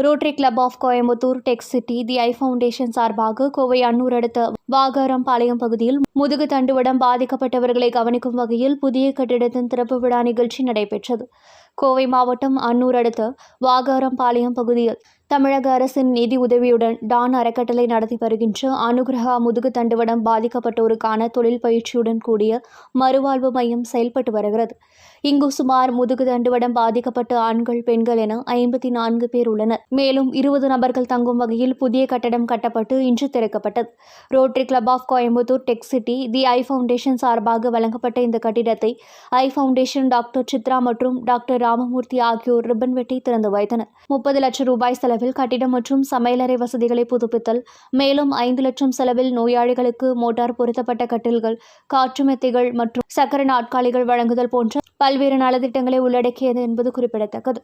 Rotary club of Coimbatore tech city the eye foundation சார்பாக கோவை அன்னூர் அடுத்த வாகாரம் பாளையம் பகுதியில் முதுகு தண்டுவடம் பாதிக்கப்பட்டவர்களை கவனிக்கும் வகையில் புதிய கட்டிடத்தின் திறப்பு விழா நிகழ்ச்சி நடைபெற்றது. கோவை மாவட்டம் அன்னூர் அடுத்த வாகாரம்பாளையம் பகுதியில் தமிழக அரசின் நிதி உதவியுடன் டான் அறக்கட்டளை நடத்தி வருகின்ற அனுகிரகா முதுகு தண்டுவடம் பாதிக்கப்பட்டோருக்கான தொழில் பயிற்சியுடன் கூடிய மறுவாழ்வு மையம் செயல்பட்டு வருகிறது. இங்கு சுமார் முதுகு தண்டுவடம் பாதிக்கப்பட்ட ஆண்கள் பெண்கள் என ஐம்பத்தி நான்கு பேர் உள்ளனர். மேலும் இருபது நபர்கள் தங்கும் வகையில் புதிய கட்டடம் கட்டப்பட்டு இன்று திறக்கப்பட்டது. Rotary club of Coimbatore tech city the eye foundation சார்பாக வழங்கப்பட்ட இந்த கட்டிடத்தை ஐ ஃபவுண்டேஷன் டாக்டர் சித்ரா மற்றும் டாக்டர் ராமமூர்த்தி ஆகியோர் ரிப்பன் வெட்டி திறந்து வைத்தனர். முப்பது லட்சம் ரூபாய் செலவில் கட்டிடம் மற்றும் சமையலறை வசதிகளை புதுப்பித்தல் மேலும் ஐந்து லட்சம் செலவில் நோயாளிகளுக்கு மோட்டார் பொருத்தப்பட்ட கட்டில்கள் காற்று மெத்தைகள் மற்றும் சக்கர நாட்காலிகள் வழங்குதல் போன்ற பல்வேறு நலத்திட்டங்களை உள்ளடக்கியது என்பது குறிப்பிடத்தக்கது.